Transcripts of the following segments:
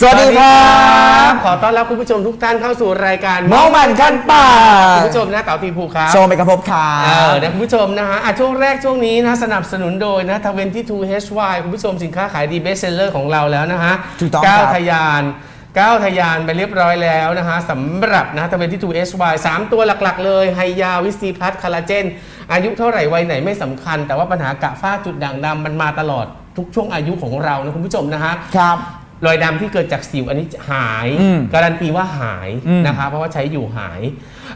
สวัสดีครับขอต้อนรับคุณผู้ชมทุกท่านเข้าสู่รายการเมามันขั้นปากคุณผู้ชมนะเก๋าทีภูครับโชว์เมกะพบค่ะเออนะคุณผู้ชมนะฮะอะช่วงแรกช่วงนี้นะสนับสนุนโดยนะทเวนที่ทูเฮชวคุณผู้ชมสินค้าขายดีเบสเซลเลอร์ของเราแล้วนะฮะถูกต้องก้าวครับทะยานก้าวทะยานไปเรียบร้อยแล้วนะฮะสำหรับนะทเวนที่ทูเอชวสามตัวหลักๆ เลยไฮยาวิซีพลัสคาราเจน อายุเท่าไหร่วัยไหนไม่สำคัญ แต่ว่าปัญหากระฝ้าจุดด่างดำมันมาตลอดทุกช่วงอายุของเรานะคุณผู้ชมนะฮะครับ รอยดำที่เกิดจากสิวอันนี้หายอืมการันตีว่าหายอืม นะคะ เพราะว่าใช้อยู่หาย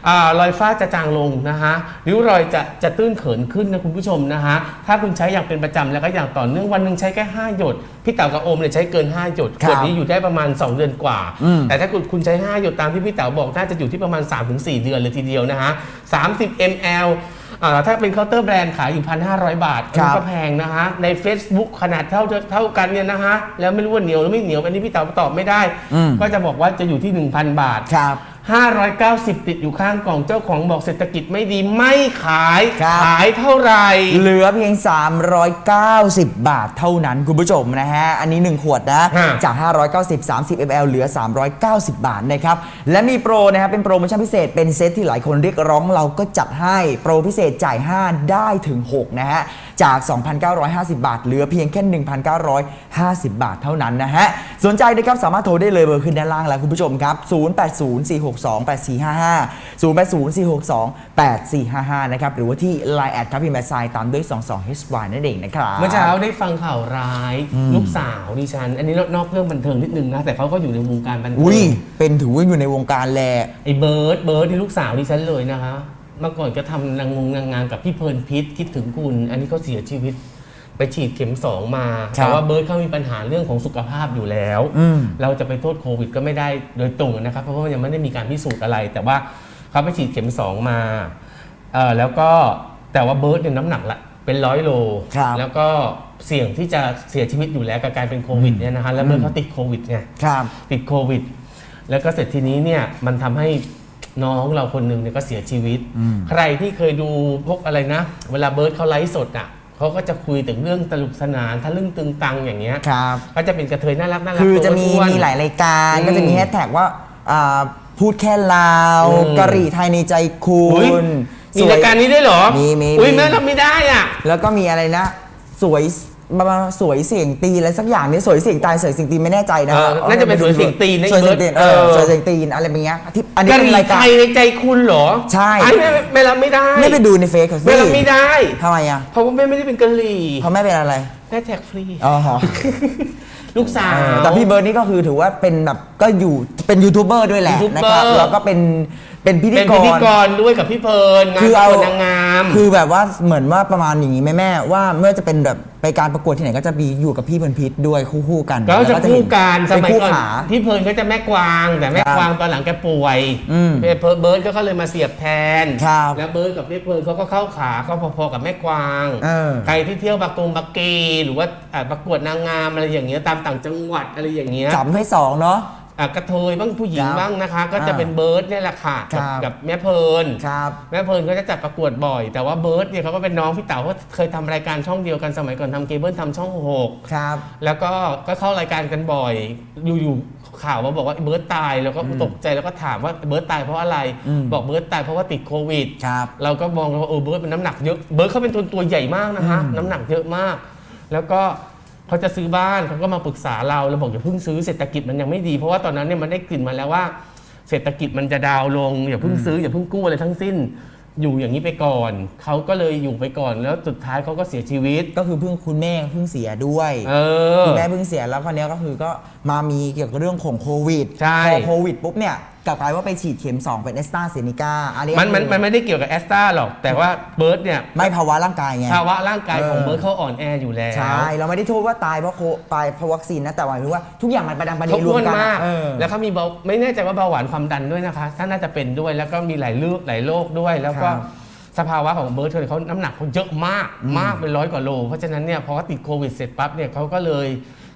อารอยฝ้าจะจางลงนะคะริ้วรอยจะจะตื้นเขินขึ้นนะคุณผู้ชมนะคะ ถ้าคุณใช้อย่างเป็นประจำแล้วก็อย่างต่อเนื่องวันหนึ่งใช้แค่5หยดพี่เต๋ากับโอมเนี่ยใช้เกิน 5 หยดครับขวดนี้อยู่ได้ประมาณ 2 เดือนกว่า อืม แต่ถ้าคุณคุณใช้ 5 หยดตามที่พี่เต๋าบอกน่าจะอยู่ที่ประมาณ 3-4 เดือนเลยทีเดียวนะคะ30 ml อ่า ถ้าเป็นเคาน์เตอร์แบรนด์ขายอยู่1,500บาทอันนี้ครับก็แพงนะคะใน Facebook ขนาดเท่าเท่ากันเนี่ยนะคะแล้วไม่รู้ว่าเหนียวหรือไม่เหนียวอันนี้พี่เต๋าตอบไม่ได้อืมก็จะบอกว่าจะอยู่ที่ 1,000 บาทครับ 590 ติดอยู่ข้างกล่องเจ้าของบอกเศรษฐกิจไม่ดีไม่ขายครับ ขายเท่าไหร่ เหลือเพียง 390 บาทเท่านั้นคุณผู้ชมนะฮะ อันนี้ 1 ขวดนะ ฮะ จาก 590 30 ml เหลือ 390 บาทนะครับ และมีโปรนะครับ เป็นโปรโมชั่นพิเศษ เป็นเซตที่หลายคนเรียกร้องเราก็จัดให้ โปรพิเศษจ่าย 5 ได้ถึง 6 นะฮะ จาก 2,950 บาท เหลือเพียงแค่ 1,950 บาทเท่านั้นนะฮะ สนใจนะครับ สามารถโทรได้เลยเบอร์ขึ้นด้านล่างแล้วคุณผู้ชมครับ0804628455 0804628455 นะครับ หรือว่าที่ Line แอดครับพิมพ์แอดไซน์ตามด้วย 22HY นั่นเองนะครับ เมื่อเช้าได้ฟังข่าวร้ายลูกสาวดิฉัน อันนี้นอกเรื่องบันเทิงนิดนึงนะ แต่เขาก็อยู่ในวงการบันเทิอุ้ย งเป็นถือว่าอยู่ในวงการแลไอ้เบิร์ดเบิร์ดที่ลูกสาวดิฉันเลยนะคะ เมื่อก่อนก็ทำนางงงนางงานกับพี่เพลิร์นพิษคิดถึงคุณ อันนี้เขาเสียชีวิต ไปฉีดเข็มสองมาครับแต่ว่าเบิร์ดเขามีปัญหาเรื่องของสุขภาพอยู่แล้วอืมเราจะไปโทษโควิด ก็ไม่ได้โดยตรงนะครับ เพราะว่ายังไม่ได้มีการพิสูจน์อะไร แต่ว่าเขาไปฉีดเข็มสองมาเออแล้วก็แต่ว่าเบิร์ดเนี่ยน้ำหนักละเป็นร้อยโลครับแล้วก็เสี่ยงที่จะเสียชีวิตอยู่แล้วกับการเป็นโควิดเนี่ยนะคะแล้วเบิร์ดเขาติดโควิดไงครับติดโควิด แล้วก็เสร็จทีนี้เนี่ยมันทำให้น้องเราคนหนึ่งเนี่ยก็เสียชีวิต ใครที่เคยดูพวกอะไรนะ เวลาเบิร์ดเขาไลฟ์สดอะ เขาก็จะคุยถึงเรื่องตลกสนานทะลึ่งตึงตังอย่างเงี้ยครับ ก็จะเป็นกระเทยน่ารักน่ารักคือจะมีตัวอ้วน มีหลายรายการอืมก็จะมีแฮชแท็กว่าอ่าพูดแค่ลาวอืม กะหรี่ไทยในใจคุอุ๊ยณมีสวยรายการนี้ด้วยเหรอมีมีอุ้ยมี แม่รับไม่ได้อะ แล้วก็มีอะไรนะ สวย ประมาณสวยเสียงตีอะไรสักอย่างนี้สวยเสียงตายสวยเสียงตีไม่แน่ใจนะเออน่าจะเป็นสวยเสียงตีนนะสวยเสียงตีนเออเออ สวยเสียงตีนอะไรแบบเนี้ยที่อันนี้กะหเป็นรี่รายไทการ ยในใจคุณเหรอใช่ ไอ้แม่ไม่รับไม่ได้ไม่ไปดูในเฟซเขาสิไม่รับไม่ได้ทำไมอะเพราะว่าแม่ไม่ได้เป็นกะหรี่เพราะแม่เป็นอะไรแม่แท็กฟรี อ๋อเหรอลูกสาวเออแต่พี่เบิร์ดนี่ก็คือถือว่าเป็นแบบ ก็อยู่เป็นยูทูบเบอร์ด้วยแหละยูทูบเบอร์นะครับแล้วก็เป็นเป็นพิธีเป็นกพิธีร กรด้วยกับพี่เพลินงานคือประเอากวดนางงาม คือแบบว่าเหมือนว่าประมาณอย่างนี้แม่แม่ๆว่าเมื่อจะเป็นแบบไปการประกวดที่ไหนก็จะมีอยู่กับพี่เพิร์นพิษด้วยคู่คู่ๆกันก็จะแล้วคู่กันสเป็นมัยคู่ก่อนขา พี่เพลินก็จะแม่กวางแต่แม่ครับกวางตอนหลังแกป่วยอืมเพิร์นเบิร์ดก็เขาเลยมาเสียบแทนครับแล้วเบิร์ดกับพี่เพลินเขาก็เข้าขาเขาพอๆกับแม่กวางเออใครที่เที่ยวบากงบักกีหรือว่าอะประกวดนางงามอะไรอย่างเงี้ยตามต่างจังหวัดอะไรอย่างเงี้ยจับให้สองเนาะอะ กระเทยบ้างผู้หญิงครับบ้างนะคะ ก็จะอ่าเป็นเบิร์ดเนี่ยแหละค่ะกับครับ กับแม่เพลินครับ แม่เพลินก็จะจัดประกวดบ่อย แต่ว่าเบิร์ดเนี่ยเขาก็เป็นน้องพี่เต๋าเขาเคยทำรายการช่องเดียวกันสมัยก่อนทำเคเบิลทำช่องหก ครับ แล้วก็ก็เข้ารายการกันบ่อย อยู่ๆข่าวมาบอกว่าเบิร์ตตายแล้วก็ตกใจแล้วก็ถามว่าเบิร์ตตายเพราะอะไร อืม บอกเบิร์ตตายเพราะว่าติดโควิด ครับ เราก็มองว่าเออเบิร์ตเป็นน้ำหนักเยอะเบิร์ตเขาเป็นตัวตัวใหญ่มากนะคะอืมน้ำหนักเยอะมาก แล้วก็ เขาจะซื้อบ้านเขาก็มาปรึกษาเราเราบอกอย่าเพิ่งซื้อเศรษฐกิจมันยังไม่ดี เพราะว่าตอนนั้นเนี่ยมันได้กลิ่นมาแล้วว่า เศรษฐกิจมันจะดาวน์ลงอย่าเพิ่งซื้ออย่าเพิ่งกู้อะไรทั้งสิ้น อยู่อย่างนี้ไปก่อนเขาก็เลยอยู่ไปก่อนแล้วสุดท้ายเขาก็เสียชีวิต ก็คือเพิ่งคุณแม่เพิ่งเสียด้วยเออ คุณแม่เพิ่งเสียแล้วคราวเนี้ยก็คือก็มามีเกี่ยวกับเรื่องของโควิดใช่ พอโควิดปุ๊บเนี่ย กลับกลายว่าไปฉีดเข็ม 2 เป็นเอสตราเซเนกาอันนี้มันมันมันไม่ได้เกี่ยวกับแอสตราหรอก แต่ว่าเบิร์ดเนี่ยไม่ภาวะร่างกายไงภาวะร่างกายของเออเบิร์ดเขาอ่อนแออยู่แล้ว ใช่ เราไม่ได้โทษว่าตายเพราะโคตายเพราะวัคซีนนะ แต่หมายถึงว่าทุกอย่างมันประดังประเด็เขานรวอ้มวนกันมากเออแล้วเขามีเบาไม่แน่ใจว่าเบาหวานความดันด้วยนะคะถ้าน่าจะเป็นด้วยแล้วก็มีหลายเลือกหลายโรคด้วยแล้วก็ครับสภาวะของเบิร์ดเขาน้ำหนักเขาเยอะมากมากเป็นร้อยกว่าโล เพราะฉะนั้นเนี่ยพอเขาติดโควิดเสร็จปั๊บเนี่ยเขาก็เลย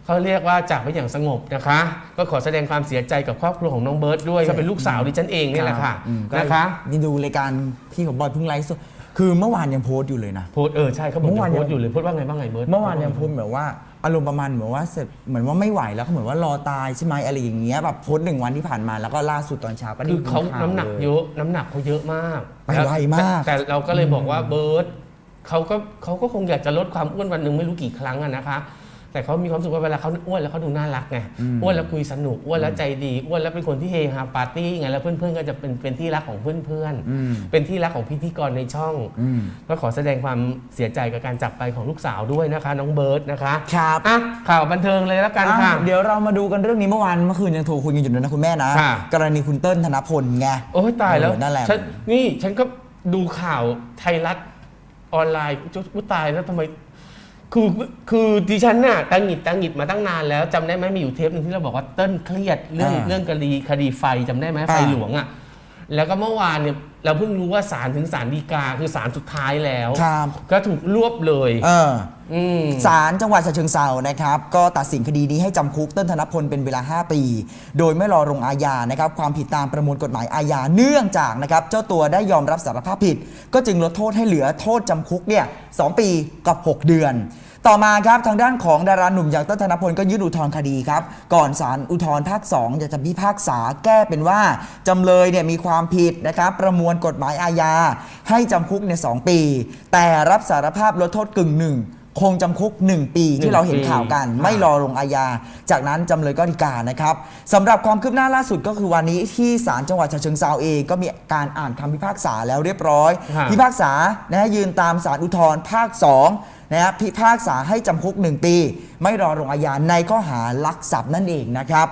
เขาเรียกว่าจากไปอย่างสงบนะคะ ก็ขอแสดงความเสียใจกับครอบครัวของน้องเบิร์ดด้วยก็เป็นลูกสาวดิฉันเองเนี่ยแหละค่ะอืมก็นะคะ นี่ดูรายการพี่ของบอยเพิ่งไลฟ์สดคือเมื่อวานยังโพสต์อยู่เลยนะ โพสต์เออใช่เขาบอกเมื่อวานยังโพสต์อยู่เลยโพสต์ว่าไงบ้างไงเบิร์ต เมื่อวานยังโพสต์แบบว่าอารมณ์ประมาณเหมือนว่าเสร็จเหมือนว่าไม่ไหวแล้วเขาเหมือนว่ารอตายใช่ไหมอะไรอย่างเงี้ยแบบโพสต์หนึ่งวันที่ผ่านมาแล้วก็ล่าสุดตอนเช้าก็ได้คือเขายิข่วน้ำหนักล เยอะ น้ำหนักเขาเยอะมากไปไวมาก แต่แต่เราก็เลยบอกว่าเบิร์ตเขาก็เขาก็คงอยากจะลดความอ้วนวันหนึ่งไม่รู้กี่ครั้งอะนะคะ แต่เขามีความรู้สึกว่าเวลาเขาอ้วนแล้วเขาดูน่ารักไงอ้วนแล้วคุยสนุกอ้วนแล้วใจดีอ้วนแล้วเป็นคนที่เฮฮาปาร์ตี้ไงแล้วเพื่อนๆก็จะเป็นเป็นที่รักของเพื่อนอืมๆเป็นที่รักของพิธีกรในช่องอืมก็ขอแสดงความเสียใจกับการจากไปของลูกสาวด้วยนะคะ น้องเบิร์ตนะคะครับอะข่าวบันเทิงเลยแล้วกันอะค่ะ เดี๋ยวเรามาดูกันเรื่องนี้เมื่อวานเมื่อคืนยังโทรคุยกันอยู่เลยนะคุณแม่นะค่ะกรณีคุณเติ้ลธนพลไงโอ้ยตายแล้วเออนั่นแหละฉันี่ฉันก็ดูข่าวไทยรัฐออนไลน์จุ๊ยตายแล้วทำไม คือคือดิฉันน่ะตังหงิดตังหงิดมาตั้งนานแล้วจำได้ไหมมีอยู่เทปหนึ่งที่เราบอกว่าเติ้ลเครียดเรื่องอ่าเรื่องคดีคดีไฟจำได้ไหมอ่าไฟหลวงอะแล้วก็เมื่อวานเนี่ยเราเพิ่งรู้ว่าศาลถึงศาลฎีกาคือศาลสุดท้ายแล้ว ครับก็ถูกรวบเลยเอออืม ศาลจังหวัดฉะเชิงเซานะครับ ก็ตัดสินคดีนี้ให้จำคุกเติ้ลธนพลเป็นเวลา 5 ปี โดยไม่รอลงอาญานะครับ ความผิดตามประมวลกฎหมายอาญาเนื่องจากนะครับ เจ้าตัวได้ยอมรับสารภาพผิด ก็จึงลดโทษให้เหลือโทษจำคุกเนี่ยสองปีกับ 6 เดือน ต่อมาครับทางด้านของดาราหนุ่มอย่างเต้นธนพลก็ยื่นอุทธรณ์คดีครับ ก่อนศาลอุทธรณ์ภาค2จะจะพิพากษาแก้เป็นว่า จำเลยเนี่ยมีความผิดนะครับ ประมวลกฎหมายอาญา ให้จำคุกในยสองปี แต่รับสารภาพลดโทษกึ่งหนึ่งคงจำคุก 1 ปีที่เราเห็นข่าวกันหนึ่งปีไม่รอลงอาญา จากนั้นจำเลยก็ฎีกานะครับสำหรับความคืบหน้าล่าสุดก็คือวันนี้ที่ศาลจังหวัดฉะเชิงเซาเองก็มีการอ่านคำพิพากษาแล้วเรียบร้อยฮะพิพากษานะฮะยืนตามศาลอุทธรณ์ภาค 2 นะฮะพิพากษาให้จำคุก 1 ปี ไม่รอลงอาญาในข้อหาลักทรัพย์นั่นเองนะครับ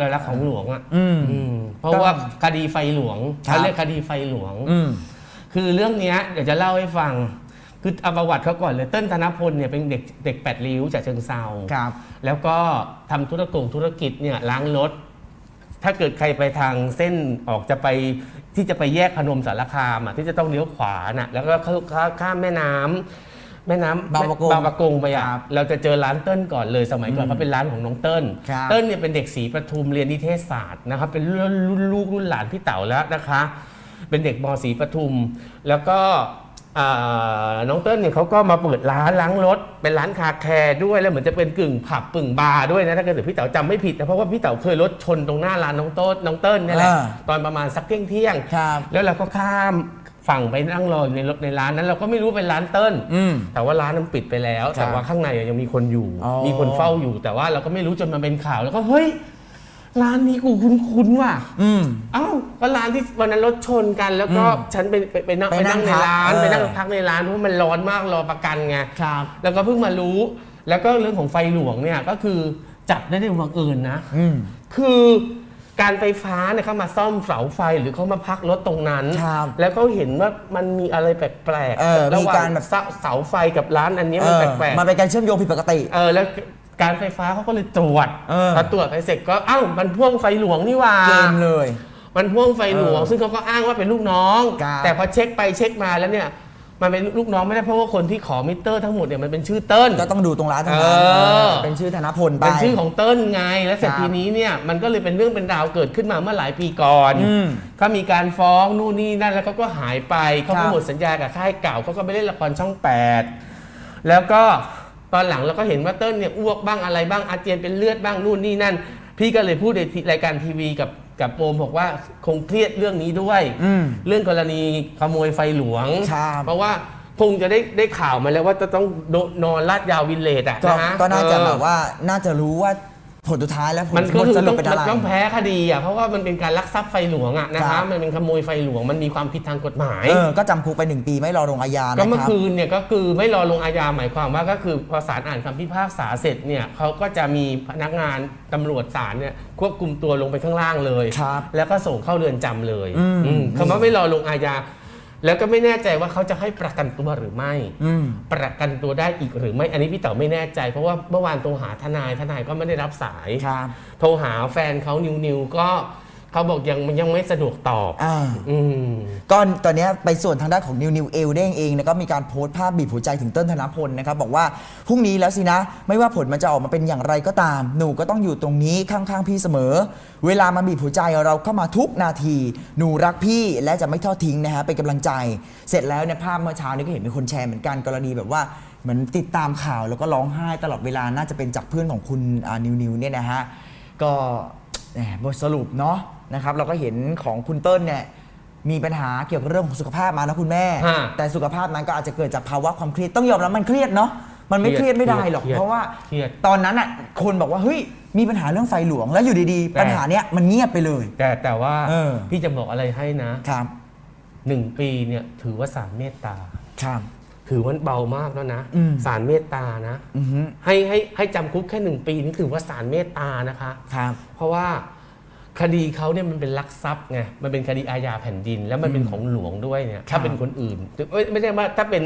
รายลักษณ์ของหลวงอะอืมอืมเพราะว่าคดีไฟหลวงครับ เขาเรียกคดีไฟหลวง อืม คือเรื่องเนี้ยเดี๋ยวจะเล่าให้ฟัง คือเอาประวัติเขาก่อนเลย เติ้ลธนพลเนี่ยเป็นเด็กเด็กแปดริ้วจากเชิงเซาครับ แล้วก็ทำธุรกงธุรกิจเนี่ยล้างรถ ถ้าเกิดใครไปทางเส้นออกจะไปที่จะไปแยกพนมสารคามอะที่จะต้องเลี้ยวขวาน่ะแล้วก็ข้าข้ามแม่น้ำ แม่น้ำบางประกงบางประกงไปอะครับเราจะเจอร้านเติ้ลก่อนเลยสมัยก่อนเขาเป็นร้านของน้องเติ้ลครับเติ้ลเนี่ยเป็นเด็กศรีประทุมเรียนนิเทศศาสตร์นะครับเป็นรุ่นรุ่นลูกรุ่นหลานพี่เต๋าแล้วนะคะ เป็นเด็กมศรีประทุม แล้วก็อ่าน้องเติ้ลเนี่ยเขาก็มาเปิดร้านล้างรถ เป็นร้านคาแคร์ด้วยแล้วเหมือนจะเป็นกึ่งผับปึ่งบาร์ด้วยนะถ้าเกิดพี่เต๋าจำไม่ผิดนะเพราะว่าพี่เต๋าเคยรถชนตรงหน้าร้านน้องโต้นน้องเติ้ลเนี่ยแหละอ่า ตอนประมาณสักเที่ยงเที่ยงๆ ครับ แล้วเราก็ข้าม ฝั่งไปนั่งรออยู่ในรถในร้านนั้นเราก็ไม่รู้เป็นร้านเติ้ลอืม แต่ว่าร้านนั้นปิดไปแล้วครับแต่ว่าข้างในยังมีคนอยู่ อ๋อ มีคนเฝ้าอยู่ แต่ว่าเราก็ไม่รู้จนมันเป็นข่าว แล้วก็เฮ้ย ร้านนี้กูคุ้นๆว่ะ อืม อ้าวก็ร้านที่วันนั้นรถชนกัน แล้วก็อืมฉันไปไปไปนั่งไปไปนั่นั่งงในพักร้านเออ ไปนั่งพักในร้านเพราะมันร้อนมากรอประกันไง ครับ แล้วก็เพิ่งมารู้ แล้วก็เรื่องของไฟหลวงเนี่ยก็คือจับได้ในบังเอิญนะ อืม คือ การไฟฟ้าเนี่ยเขามาซ่อมเสาไฟหรือเขามาพักรถตรงนั้น ครับแล้วเขาเห็นว่ามันมีอะไรแปลกเออระหมีว่างการแบบ เสาเสาไฟกับร้านอันเนี้ยเอมันอแปลกมันเป็นการเชื่อมโยงผิดปกติๆเออแล้วการไฟฟ้าเขาก็เลยตรวจเออ พอตรวจไปเสร็จก็เอ้ามันพ่วงไฟหลวงนี่หว่าเกมเลย มันพ่วงไฟหลวง เออซึ่งเขาก็อ้างว่าเป็นลูกน้อง ครับแต่พอเช็คไปเช็คมาแล้วเนี่ย มันเป็นลูกน้องไม่ได้เพราะว่าคนที่ขอมิเตอร์ทั้งหมดเนี่ยมันเป็นชื่อเติ้ล ก็ต้องดูตรงร้านตรงนั้นเออ เออเป็นชื่อธนพลไป เป็นชื่อของเติ้ลไง และเสร็จครับทีนี้เนี่ยมันก็เลยเป็นเรื่องเป็นราวเกิดขึ้นมาเมื่อหลายปีก่อนอืมก็มีการฟ้องนู่นนี่นั่นแล้วเขาก็หายไปเขาครัก็บ หมดสัญญากับค่ายเก่าเขาก็ไปเล่นละครช่อง 8 แล้วก็ตอนหลังเราก็เห็นว่าเติ้ลเนี่ยอ้วกบ้างอะไรบ้างอาเจียนเป็นเลือดบ้างนู่นนี่นั่น พี่ก็เลยพูดในรายการทีวีกับ กับโปมบอกว่าคงเครียดเรื่องนี้ด้วย อืม เรื่องกรณีขโมยไฟหลวงครับเพราะว่าคงจะได้ได้ข่าวมาแล้วว่าจะต้องโดนนอนลาดยาววินเลดอะก็นะฮะก็น่าจะเออแบบว่าน่าจะรู้ว่า ผลสุดท้ายแล้วผลมันก็คือสรุต้ปองเป็นอะไร ต้องแพ้คดีอะเพราะว่ามันเป็นการลักทรัพย์ไฟหลวงอะนะครัคะบ มันเป็นขโมยไฟหลวงมันมีความผิดทางกฎหมาย เออก็จำคุกไปหนึ่งปีไม่รอลงอาญานะก็เมื่อครับ คืนเนี่ยก็คือไม่รอลงอาญาหมายความว่าก็คือพอศาลอ่านคำพิพากษาเสร็จเนี่ยเขาก็จะมีพนักงานตำรวจศาลเนี่ยควบคุมตัวลงไปข้างล่างเลย ครับแล้วก็ส่งเข้าเรือนจำเลยอืม อืมคำว่าไม่รอลงอาญา แล้วก็ไม่แน่ใจว่าเขาจะให้ประกันตัวหรือไม่ อืม ประกันตัวได้อีกหรือไม่ อันนี้พี่เต๋อไม่แน่ใจ เพราะว่าเมื่อวานโทรหาทนายทนายก็ไม่ได้รับสาย ครับ โทรหาแฟนเขานิวนิวก็ เขาบอกยังยังไม่สะดวกตอบอ่า อืม ก็ตอนเนี้ยไปส่วนทางด้านของนิวนิวเอลเด้งเองนะก็มีการโพสต์ภาพบีบหัวใจถึงเติ้ลธนพลนะครับบอกว่าพรุ่งนี้แล้วสินะ ไม่ว่าผลมันจะออกมาเป็นอย่างไรก็ตาม หนูก็ต้องอยู่ตรงนี้ข้างๆพี่เสมอ เวลามาบีบหัวใจเราเข้ามาทุกนาที หนูรักพี่และจะไม่ทอดทิ้งนะฮะเป็นกำลังใจ เสร็จแล้วเนี่ยภาพเมื่อเช้านี้ก็เห็นมีคนแชร์เหมือนกันกรณีแบบว่าเหมือนติดตามข่าวแล้วก็ร้องไห้ตลอดเวลาน่าจะเป็นจากเพื่อนของคุณอ่านิวนิวเนี่ยนะฮะก็ แหมบทสรุปเนาะ นะครับเราก็เห็นของคุณเติ้ลเนี่ยมีปัญหาเกี่ยวกับเรื่องของสุขภาพมานะคุณแม่ ฮะแต่สุขภาพนั้นก็อาจจะเกิดจากภาวะความเครียดต้องยอมรับมันเครียดเนาะมันไม่เคเครีรียยดดไม่ได้หรอก เครียดเพราะว่าเครียดตอนนั้นอะคนบอกว่าเฮ้ยมีปัญหาเรื่องไฟหลวงแล้วอยู่ดีๆแต่ปัญหาเนี้ยมันเงียบไปเลย แต่แต่ว่าเออ พี่จะบอกอะไรให้นะครับ หนึ่งปีเนี่ยถือว่าสารเมตตา ครับ ถือว่าเบามากแล้วนะ อืม สารเมตตานะ อือฮึให้ให้ให้จำคุกแค่หนึ่งปีนี่ถือว่าสารเมตตานะคะ ครับ เพราะว่า คดีเขาเนี่ยมันเป็นลักทรัพย์ไงมันเป็นคดีอาญาแผ่นดิน แล้วมันเป็นของหลวงด้วยเนี่ยครับถ้าเป็นคนอื่นไม่ไม่ใช่ว่าถ้าเป็น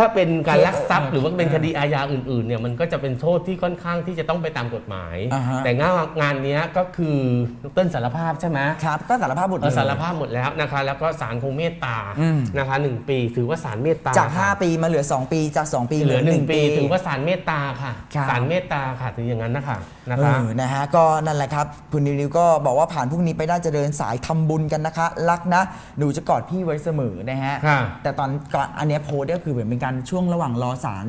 ถ้าเป็นการลักทรัพย์เออหรือว่าเป็นเออคดีอาญาอื่นๆเนี่ยมันก็จะเป็นโทษที่ค่อนข้างที่จะต้องไปตามกฎหมาย อ่าฮะ แต่งานงานเนี้ยก็คือเต้นสารภาพใช่ไหม ครับก็สารภาพหมดเลเอย อสารภาพหมดแล้วนะคะ แล้วก็ศาลคงเมตตาอืม นะคะหนึ่งปี ถือว่าศาลเมตตาจาก ค่ะ5 ปีมาเหลือ 2 ปีจาก 2 ปีเหลือหนึ่งปี1ถือว่าศาลเมตตาค่ะครับ ศาลเมตตาค่ะถืออย่างนั้นนะคะนะเอคะ อนะฮะก็นั่นแหละครับ คุณนิวนิวก็บอกว่าผ่านพรุ่งนี้ไปได้จะเดินสายทำบุญกันนะคะ รักนะหนูจะกอดพี่ไว้เสมอนะฮะ ค่ะ แต่ตอนก่อนอันเนี้ยโพสต์ก็คือเหมือนเป็นการช่วงระหว่างรอศาล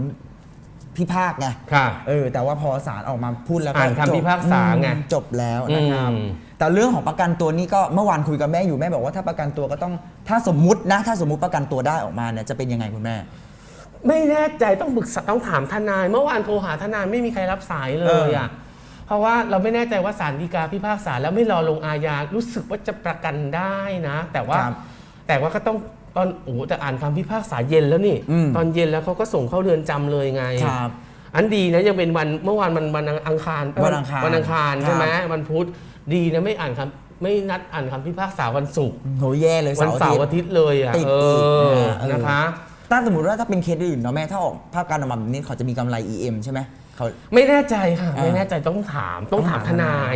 พิพากษาไงค่ะเออ แต่ว่าพอศาลออกมาพูดแล้วอ่านคำจบพิพากษาไงอืมจบแล้วนะครับ อืม แต่เรื่องของประกันตัวนี่ก็เมื่อวานคุยกับแม่อยู่แม่บอกว่าถ้าประกันตัวก็ต้องถ้าสมมุตินะ ถ้าสมมุติประกันตัวได้ออกมาเนี่ยจะเป็นยังไงคุณแม่ ไม่แน่ใจต้องปรึกษาต้องถามทนาย เมื่อวานโทรหาทนายไม่มีใครรับสายเลเอยออ่อะเพราะว่าเราไม่แน่ใจว่าศาลฎีกาพิพากษาแล้วไม่รอลงอาญารู้สึกว่าจะประกันได้นะ แต่ว่าครับ แต่ว่าก็ต้อง ตอนโอ้โหแต่อ่านคำพิพากษาเย็นแล้วนี่ อืม ตอนเย็นแล้วเขาก็ส่งเข้าเรือนจำเลยไง ครับ อันดีนะยังเป็นวันเมื่อวานมันวันอังคารวันอังคารวันอังคารครับ ใช่ไหมวันพุธดีนะไม่อ่านคำไม่นัดอ่านคำพิพากษาวันศุกร์โหแย่เลยวันเสาร์อาเสาทิตย์ร์อาทิตย์เลยอะติดเออีกอนะเออ นะคะ ถ้าสมมติว่าถ้าเป็นเคสอื่นเนาะแม่ถ้าออกภาพการออกมาแบบนี้เขาจะมีกำไร EM ใช่ไหมเขา ไม่แน่ใจค่ะ อ่าไม่แน่ใจต้องถามต้องถามต้องทถามนาย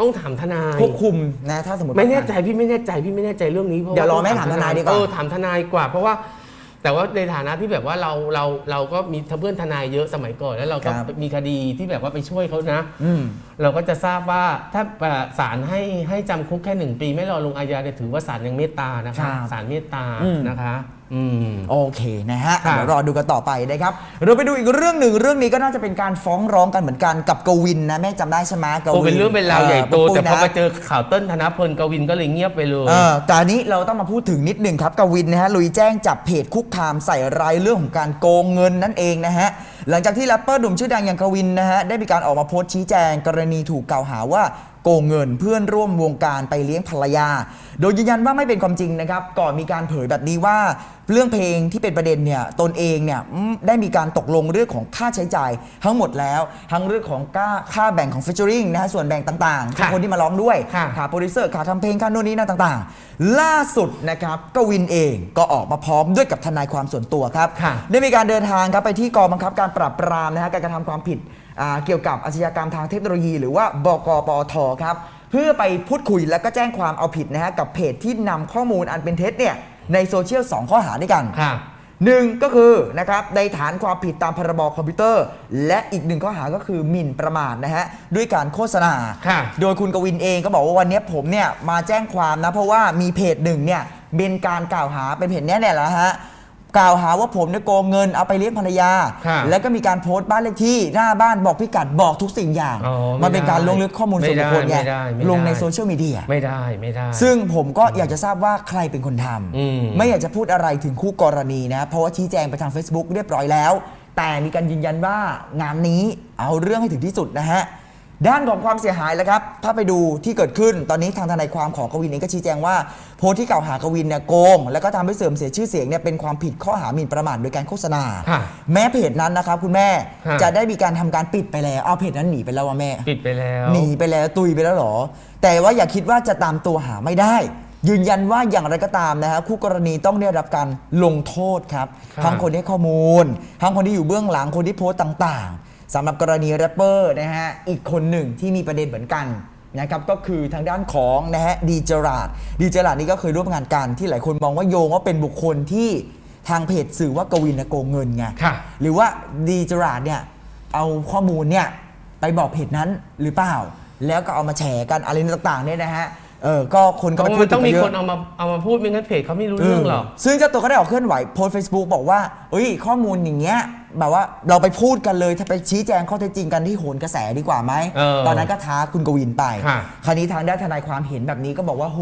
ต้องถามทนาย ควบคุมนะถ้าสมมติ ไม่แน่ใจพี่ไม่แน่ใจพี่ไม่แน่ใจเรื่องนี้เพราะเดี๋ยวรอต้งแม่ถามทนายดีกว่า เออถามทนายกว่า เพราะว่า แต่ว่าในฐานะที่แบบว่าเราเราเราก็มีเพื่อนทนายเยอะสมัยก่อนแล้วเราก็ครับ มีคดีที่แบบว่าไปช่วยเขานะ อืม เราก็จะทราบว่าถ้าศาลให้ให้จำคุกแค่หนึ่งปี ไม่รอลงอาญาเนี่ยถือว่าศาลยังเมตตานะครัคะบศาลเมตตาอืม โอเคนะฮะครับเดี๋ยวรอดูกันต่อไปนะครับเราไปดูอีกเรื่องหนึ่งเรื่องนี้ก็น่าจะเป็นการฟ้องร้องกันเหมือนกันกับกวินนะแม่จำได้ใช่ไหมกวินโอ้เป็นเรื่องเป็นราวใหญ่โตปุ้ยแต่พอนะมาเจอข่าวเต้นธนพลกวินก็เลยเงียบไปเลยเออแต่อันนี้เราต้องมาพูดถึงนิดหนึ่งครับกวินนะฮะลุยแจ้งจับเพจคุกคามใส่รายเรื่องของการโกงเงินนั่นเองนะฮะหลังจากที่แรปเปอร์หนุ่มชื่อดังอย่างกวินนะฮะได้มีการออกมาโพสต์ชี้แจงกรณีถูกกล่าวหาว่าโกงเงินเพื่อนร่วมวงการไปเลี้ยงภรรยา โดยยืนยันว่าไม่เป็นความจริงนะครับ ก่อนมีการเผยแบบนี้ว่า เรื่องเพลงที่เป็นประเด็นเนี่ยตนเองเนี่ยอืมได้มีการตกลงเรื่องของค่าใช้จ่ายทั้งหมดแล้ว ทั้งเรื่องของค่าค่าแบ่งของฟิชเชอริงนะฮะส่วนแบ่งต่างๆของคนที่มาร้องด้วยค่ะค่าโปรดิวเซอร์ค่าทำเพลงค่าโน่นนี่นั่นต่าง ๆ ล่าสุดนะครับกวินเองก็ออกมาพร้อมด้วยกับทนายความส่วนตัวครับค่ะได้มีการเดินทางครับไปที่กองบังคับการปราบปรามนะฮะการกระทำความผิดอ่าเกี่ยวกับอาชญากรรมทางเทคโนโลยี หรือว่าบกปอทครับ เพื่อไปพูดคุยและก็แจ้งความเอาผิดนะฮะกับเพจที่นำข้อมูลอันเป็นเท็จเนี่ยในโซเชียล2ข้อหาด้วยกันค่ะหนึ่งก็คือนะครับในฐานความผิดตามพรบคอมพิวเตอร์ และอีกหนึ่งข้อหาก็คือหมิ่นประมาทนะฮะด้วยการโฆษณา ค่ะ โดยคุณกวินเองก็บอกว่าวันนี้ผมเนี่ยมาแจ้งความนะ เพราะว่ามีเพจหนึ่งเนี่ยเป็นการกล่าวหาเป็นเพจเนี้ยเนี่ยแหละฮะ กล่าวหาว่าผมเนี่ยโกงเงินเอาไปเลี้ยงภรรยาค่ะแล้วก็มีการโพสต์บ้านเลขที่หน้าบ้านบอกพิกัดบอกทุกสิ่งอย่าง อ๋อไม่มันเป็นการได้ลงลึกข้อมูลส่วนบุคคลไงไม่ได้ไม่ได้ ลงในโซเชียลมีเดีย ไม่ได้ไม่ได้ ซึ่งผมก็อยากจะทราบว่าใครเป็นคนทอืมำไม่อยากจะพูดอะไรถึงคู่กรณีนะ เพราะว่าชี้แจงไปทาง Facebook เรียบร้อยแล้ว แต่มีการยืนยันว่างานนี้เอาเรื่องให้ถึงที่สุดนะฮะ ด้านของความเสียหายแล้วครับ ถ้าไปดูที่เกิดขึ้นตอนนี้ทางทนายความของกวินเองก็ชี้แจงว่าโพสต์ที่กล่าวหากวินเนี่ยโกง แล้วก็ทำให้เสื่อมเสียชื่อเสียงเนี่ยเป็นความผิดข้อหาหมิ่นประมาทโดยการโฆษณาค่ะแม้เพจนั้นนะครับคุณแม่ฮะ จะได้มีการทำการปิดไปแล้วเอาเพจนั้นหนีไปแล้วว่ะแม่ ปิดไปแล้ว หนีไปแล้วตุยไปแล้วเหรอ แต่ว่าอย่าคิดว่าจะตามตัวหาไม่ได้ ยืนยันว่าอย่างไรก็ตามนะฮะคู่กรณีต้องได้รับการลงโทษครับ ครับทั้งคนที่ให้ข้อมูล ทั้งคนที่อยู่เบื้องหลังคนที่โพสต์ต่างๆ สำหรับกรณีแรปเปอร์นะฮะอีกคนหนึ่งที่มีประเด็นเหมือนกันนะครับก็คือทางด้านของนะฮะดีเจอราดดีเจอราดนี่ก็เคยร่วมงานกันที่หลายคนมองว่าโยงว่าเป็นบุคคลที่ทางเพจสื่อว่ากวินน่ะโกงเงินไงค่ะหรือว่าดีเจอราดเนี่ยเอาข้อมูลเนี่ยไปบอกเพจนั้นหรือเปล่า แล้วก็เอามาแฉกันอะไรต่างๆเนี่ยนะฮะ เออก็คนก็เพไปราะพูมัดนต้องมีถึกัคนเอามาเอามาพูดไม่งั้นเพจเขาไม่รู้เรื่องหรอก ซึ่งเจ้าตัวก็ได้ออกเคลื่อนไหวโพสเฟซบุ๊กบอกว่าเอ้ยข้อมูลอย่างเงี้ยแบบว่าเราไปพูดกันเลยถ้าไปชี้แจงข้อเท็จจริงกันที่โหนกระแสดีกว่าไหมเออตอนนั้นก็ท้าคุณกวินไป ค่ะ คราวนี้ทางด้านทนายความเห็นแบบนี้ก็บอกว่าโห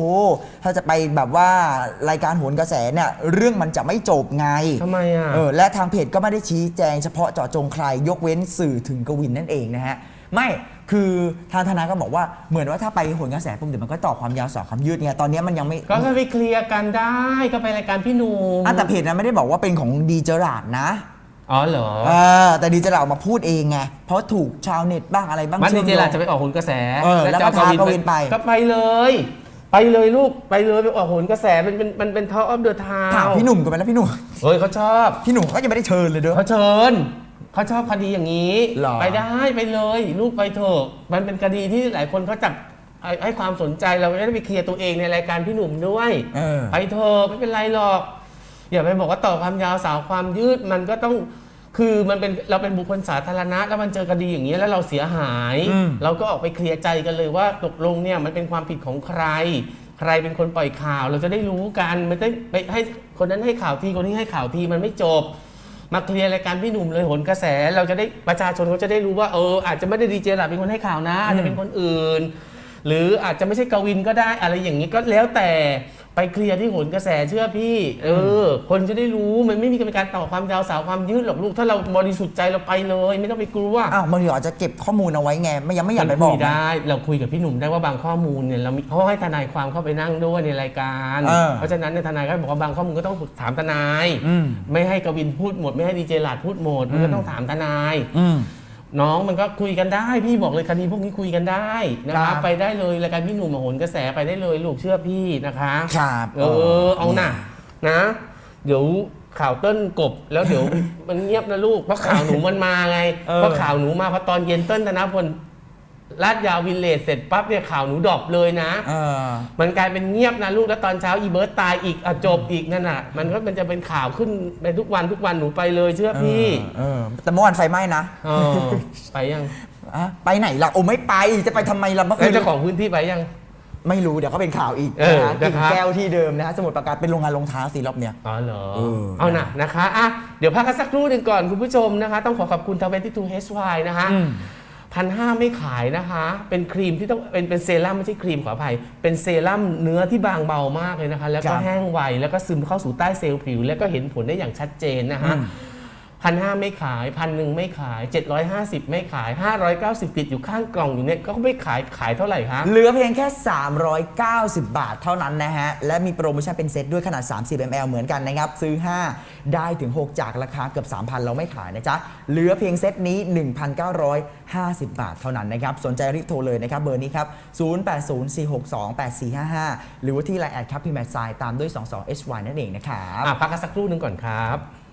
ถ้าจะไปแบบว่ารายการโหนกระแสเนี่ยเรื่องมันจะไม่จบไง ทำไมอะ เออและทางเพจก็ไม่ได้ชี้แจงเฉพาะเจาะจงใครยกเว้นสื่อถึงกวินนั่นเองนะฮะ ไม่ คือทางทนายก็บอกว่าเหมือนว่าถ้าไปโหนกระแสปุ๊บเดี๋ยวมันก็ต่อความยาวสอความยืดไงตอนนี้มันยังไม่ก็ไปเคลียร์กันได้ก็ไปรายการพี่หนุ่มอะแต่เพจนั้นไม่ได้บอกว่าเป็นของดีเจอราดนะอ๋อเหรอเออแต่ดีเจอราดออกมาพูดเองไงเพราะถูกชาวเน็ตบ้างอะไรบ้างมันดีชื่อมเจโยงลาจะไปออกโหนกระแสเออแล้วก็จะเอาท้ากวินไปก็ไปเลยไปเลยลูกไปเลยไปออกโหนกระแสมันเป็นมันเป็นท็อปออฟเดอะทาวถามพี่หนุ่มกันไปแล้วพี่หนุ่มเฮ้ยเขาชอบ พี่หนุ่มเขาก็ยังไม่ได้เชิญเลยเด้อเขาเชิญ เขาชอบคดีอย่างนี้หรอ ไปได้ไปเลยลูกไปเถอะมันเป็นคดีที่หลายคนเขาจับให้ให้ความสนใจเราจะได้ไปเคลียร์ตัวเองในรายการพี่หนุ่มด้วย เออ ไปเถอะไม่เป็นไรหรอก อย่าไปบอกว่าต่อความยาวสาวความยืดมันก็ต้องคือมันเป็นเราเป็นบุคคลสาธารณะ แล้วมันเจอคดีอย่างนี้ยแล้วเราเสียหาย อืม เราก็ออกไปเคลียร์ใจกันเลยว่าตกลงเนี่ยมันเป็นความผิดของใคร ใครเป็นคนปล่อยข่าว เราจะได้รู้กันไม่ได้ไปให้คนนั้นให้ข่าวทีคนนี้ให้ข่าวทีมันไม่จบ มาเคลียร์รายการพี่หนุ่มเลยหนกระแส เราจะได้ประชาชนเขาจะได้รู้ว่าเอออาจจะไม่ได้ดีเจหลับเป็นคนให้ข่าวนะอาจจะเป็นคนอื่น หรืออาจจะไม่ใช่กวินก็ได้อะไรอย่างนี้ก็แล้วแต่ ไปเคลียร์ที่โหนกระแสเชื่อพี่ เออ คนจะได้รู้มันไม่มีการต่อความยาวสาวความยืดหรอกลูก ถ้าเราบริสุทธิ์ใจเราไปเลย ไม่ต้องไปกลัวอ้าวบางทีอาจจะเก็บข้อมูลเอาไว้ไงไม่ยังไม่อยากไปมันบคุอกยนะได้ เราคุยกับพี่หนุ่มได้ว่าบางข้อมูลเนี่ยเรามีเขาให้ทนายความเข้าไปนั่งด้วยในรายการเออเพราะฉะนั้นเนี่ยทนายก็บอกว่าบางข้อมูลก็ต้องถามทนายอืมไม่ให้กวินพูดหมดไม่ให้ดีเจหลาดพูดหมดมันก็ต้องถามทนายอืม น้องมันก็คุยกันได้ พี่บอกเลยคดีพวกนี้คุยกันได้นะคครัรับบไปได้เลยรายการพี่หนุ่มโหนกระแสไปได้เลยลูกเชื่อพี่นะคะครับเออเอาน่ะนะ เดี๋ยวข่าวเต้นกบแล้วเดี๋ยว มันเงียบนะลูกเพราะข่าวหนูมันมาไงเออเพราะข่าวหนูมาพอตอนเย็นเต้นธนพล ลาดยาววิลเลจเสร็จปั๊บเนี่ยข่าวหนูดรอปเลยนะ เออ มันกลายเป็นเงียบนะลูกแล้วตอนเช้าอีเบิร์ตตายอีกอะจบอีกนั่นน่ะ มันก็มันจะเป็นข่าวขึ้นไปทุกวันทุกวันหนูไปเลยเชื่อพี่เออแต่เมื่อวานไฟไหม้นะเออไปยังอะไปไหนล่ะโอ้ไม่ไปจะไปทำไมล่ะเมื่อคืแล้วน เจ้าของพื้นที่ไปยัง ไม่รู้เดี๋ยวก็เป็นข่าวอีกเออนะฮะกิ่งนะครับ แก้วที่เดิมนะฮะสมุดประการเป็นโรงงานรองเท้าสีรอบเนี้ย อ๋อเหรอ เออเอาน่ะนะคะอะเดี๋ยวพักกันสักครู่หนึ่งก่อนคุณผู้ชมนะคะ ต้องขอขอบคุณทเวนตี้ทูเฮชวนะคะ อืม พันห้าไม่ขายนะคะ เป็นครีมที่ต้องเป็นเป็นเซรั่มไม่ใช่ครีมขออภัย เป็นเซรั่มเนื้อที่บางเบามากเลยนะคะ แล้วก็ครับแห้งไวแล้วก็ซึมเข้าสู่ใต้เซลล์ผิว แล้วก็เห็นผลได้อย่างชัดเจนนะคะอืม พันห้าไม่ขายพันหนึ่งไม่ขาย 750 ไม่ขาย 590 ติดอยู่ข้างกล่องอยู่เนี่ยก็ไม่ขายขายเท่าไหร่คะเหลือเพียงแค่ 390 บาทเท่านั้นนะฮะ และมีโปรโมชั่นเป็นเซตด้วยขนาด 30 ml เหมือนกันนะครับ ซื้อ 5 ได้ถึง 6 จากราคาเกือบ 3,000 เราไม่ขายนะจ๊ะ เหลือเพียงเซตนี้ 1,950 บาทเท่านั้นนะครับ สนใจรีบโทรเลยนะครับเบอร์นี้ครับ 0804628455 หรือว่าที่ไลน์แอดครับพิมพ์แมทไซน์ตามด้วย 22hy นั่นเองนะครับอะพักกันสักครู่หนึงก่อนครับ